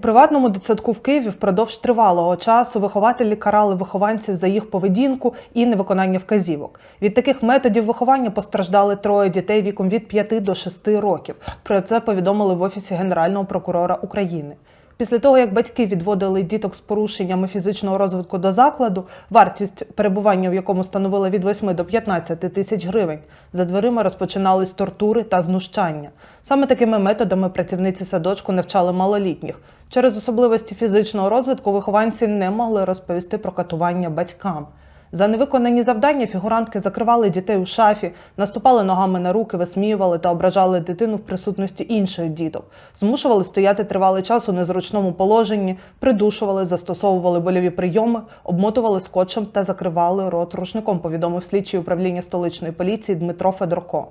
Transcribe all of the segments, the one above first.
приватному дитсадку в Києві впродовж тривалого часу вихователі карали вихованців за їх поведінку і невиконання вказівок. Від таких методів виховання постраждали троє дітей віком від 5 до 6 років. Про це повідомили в офісі Генерального прокурора України. Після того, як батьки відводили діток з порушеннями фізичного розвитку до закладу, вартість перебування в якому становила від 8 до 15 тисяч гривень, за дверима розпочинались тортури та знущання. Саме такими методами працівниці садочку навчали малолітніх. Через особливості фізичного розвитку вихованці не могли розповісти про катування батькам. За невиконані завдання фігурантки закривали дітей у шафі, наступали ногами на руки, висміювали та ображали дитину в присутності інших діток, змушували стояти тривалий час у незручному положенні, придушували, застосовували больові прийоми, обмотували скотчем та закривали рот рушником, повідомив слідчий управління столичної поліції Дмитро Федорко.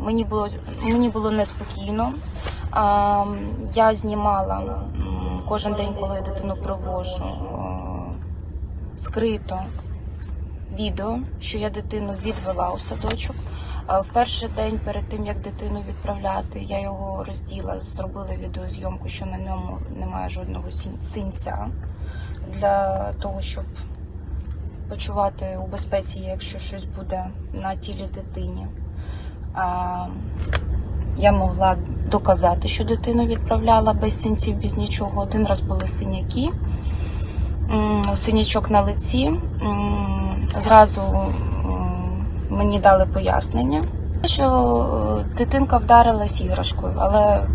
Мені було мені було неспокійно. Я знімала кожен день, коли я дитину привожу, а, скрито відео, що я дитину відвела у садочок. В перший день перед тим як дитину відправляти, я його розділа, зробила відеозйомку, що на ньому немає жодного синця для того, щоб почувати у безпеці, якщо щось буде на тілі дитині. Я могла доказати, що дитину відправляла без синців, без нічого. Один раз були синяки, синячок на лиці. Зразу мені дали пояснення, що е, дитинка вдарилась іграшкою, але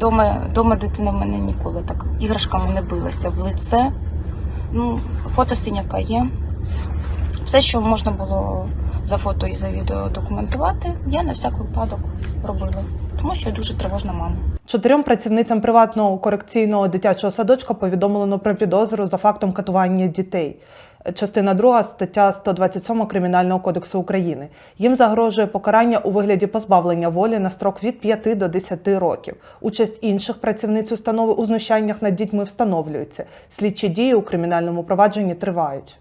дома, дома дитина в мене ніколи так іграшками не билася в лице. Ну, фото синяка є. Все, що можна було за фото і за відео документувати, я на всяк випадок робила, тому що я дуже тривожна мама. Чотирьом працівницям приватного корекційного дитячого садочка повідомлено про підозру за фактом катування дітей. Частина 2 стаття 127 Кримінального кодексу України. Їм загрожує покарання у вигляді позбавлення волі на строк від 5 до 10 років. Участь інших працівниць установи у знущаннях над дітьми встановлюється. Слідчі дії у кримінальному провадженні тривають.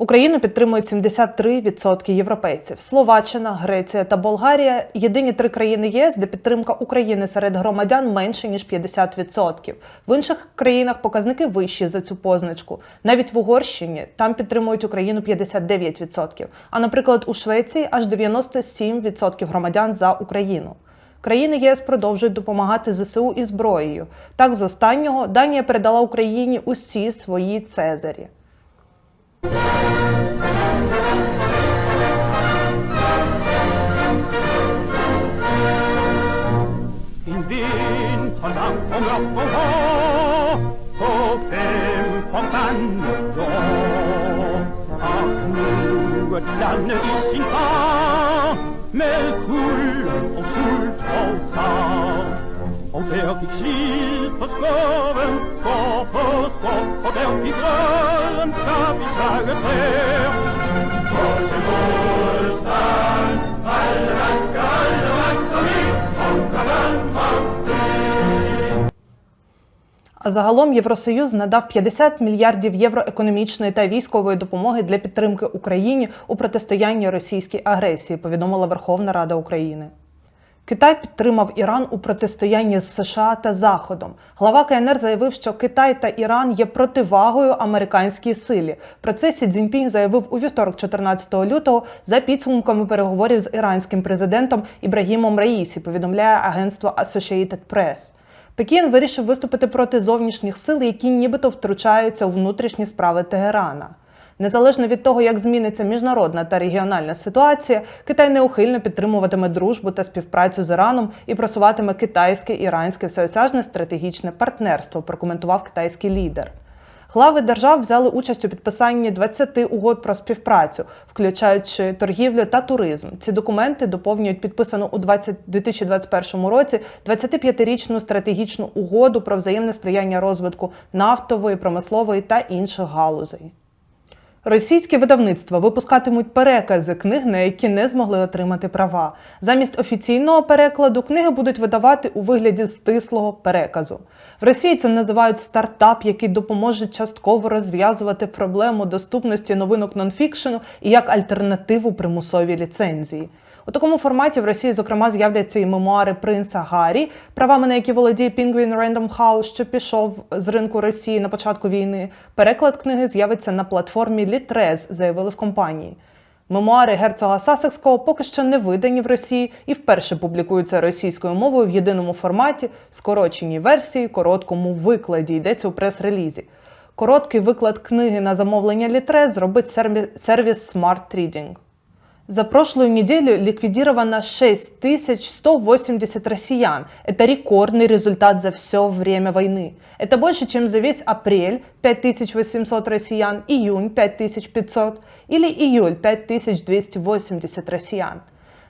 Україну підтримують 73% європейців. Словаччина, Греція та Болгарія єдині три країни ЄС, де підтримка України серед громадян менше ніж 50%. В інших країнах показники вищі за цю позначку. Навіть в Угорщині там підтримують Україну 59%. А наприклад, у Швеції аж 97% громадян за Україну. Країни ЄС продовжують допомагати ЗСУ і зброєю. Так, з останнього Данія передала Україні усі свої цезарі. 인딘 전방 공역공호 고뱀 공단으로 아프는 땅을 이신다. 매굴 옥술 조사 옥대역 익실 포스코벤 på skår Og der gik røden Skal vi slage træer Og til modstand Alle mennesker, alle mennesker hit А загалом Євросоюз надав 50 мільярдів євро економічної та військової допомоги для підтримки Україні у протистоянні російській агресії, повідомила Верховна Рада України. Китай підтримав Іран у протистоянні з США та Заходом. Глава КНР заявив, що Китай та Іран є противагою американській силі. Про це Сі Цзіньпінь заявив у вівторок, 14 лютого, за підсумками переговорів з іранським президентом Ібрагімом Раїсі. Повідомляє агентство Associated Press. Пекін вирішив виступити проти зовнішніх сил, які нібито втручаються у внутрішні справи Тегерана. Незалежно від того, як зміниться міжнародна та регіональна ситуація, Китай неухильно підтримуватиме дружбу та співпрацю з Іраном і просуватиме китайське іранське всеосяжне стратегічне партнерство, прокоментував китайський лідер. Глави держав взяли участь у підписанні 20 угод про співпрацю, включаючи торгівлю та туризм. Ці документи доповнюють підписану у 20 2021 році 25-річну стратегічну угоду про взаємне сприяння розвитку нафтової, промислової та інших галузей. Російські видавництва випускатимуть перекази книг, на які не змогли отримати права. Замість офіційного перекладу книги будуть видавати у вигляді стислого переказу. В Росії це називають стартап, який допоможе частково розв'язувати проблему доступності новинок нонфікшену і як альтернативу примусовій ліцензії. У такому форматі в Росії, зокрема, з'являться і мемуари принца Гаррі, правами на які володіє Penguin Random House, що пішов з ринку Росії на початку війни. Переклад книги з'явиться на платформі Litres, заявили в компанії. Мемуари герцога Сасекського поки що не видані в Росії і вперше публікуються російською мовою в єдиному форматі, скороченій версії, короткому викладі, йдеться у прес-релізі. Короткий виклад книги на замовлення Litres зробить сервіс Smart Reading. За прошлую неделю ликвидировано 6180 россиян. Это рекордный результат за все время войны. Это больше, чем за весь апрель 5800 россиян, июнь 5500 или июль 5280 россиян.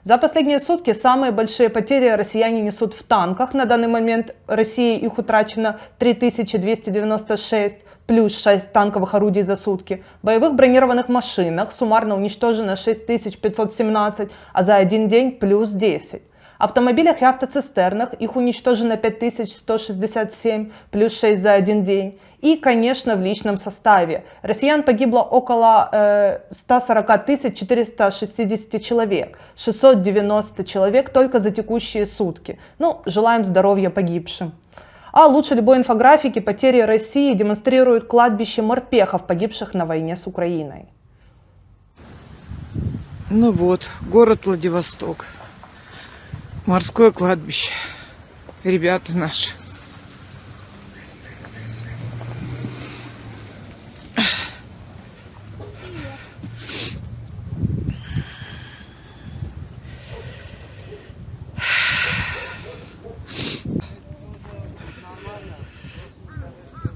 За последние сутки самые большие потери россияне несут в танках. На данный момент России их утрачено 3296, плюс 6 танковых орудий за сутки. В боевых бронированных машинах суммарно уничтожено 6517, а за один день плюс 10. Автомобилях и автоцистернах их уничтожено 5167, плюс 6 за один день. И, конечно, в личном составе. Россиян погибло около э, 140 460 человек, 690 человек только за текущие сутки. Ну, желаем здоровья погибшим. А лучше любой инфографики потери России демонстрируют кладбище морпехов, погибших на войне с Украиной. Ну вот, город Владивосток. Морское кладбище. Ребята наши.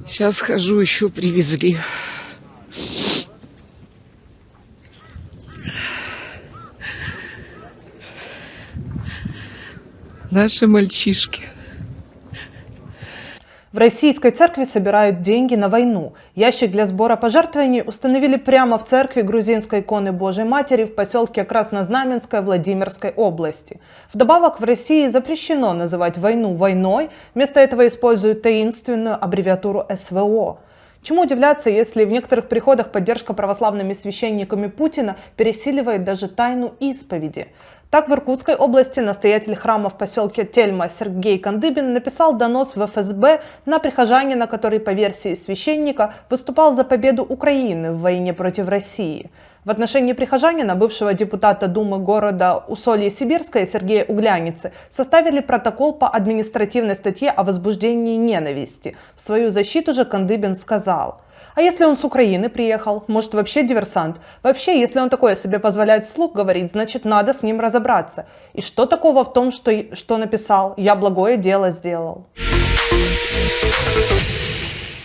Сейчас хожу, еще привезли. Наши мальчишки. В российской церкви собирают деньги на войну. Ящик для сбора пожертвований установили прямо в церкви грузинской иконы Божьей Матери в поселке Краснознаменское Владимирской области. Вдобавок в России запрещено называть войну войной, вместо этого используют таинственную аббревиатуру СВО. Чему удивляться, если в некоторых приходах поддержка православными священниками Путина пересиливает даже тайну исповеди? Так, в Иркутской области настоятель храма в поселке Тельма Сергей Кандыбин написал донос в ФСБ на прихожанина, который, по версии священника, выступал за победу Украины в войне против России. В отношении прихожанина, бывшего депутата Думы города Усолье-Сибирское Сергея Угляницы, составили протокол по административной статье о возбуждении ненависти. В свою защиту же Кандыбин сказал – а если он с Украины приехал? Может, вообще диверсант? Вообще, если он такое себе позволяет вслух говорить, значит, надо с ним разобраться. И что такого в том, что, что написал? Я благое дело сделал.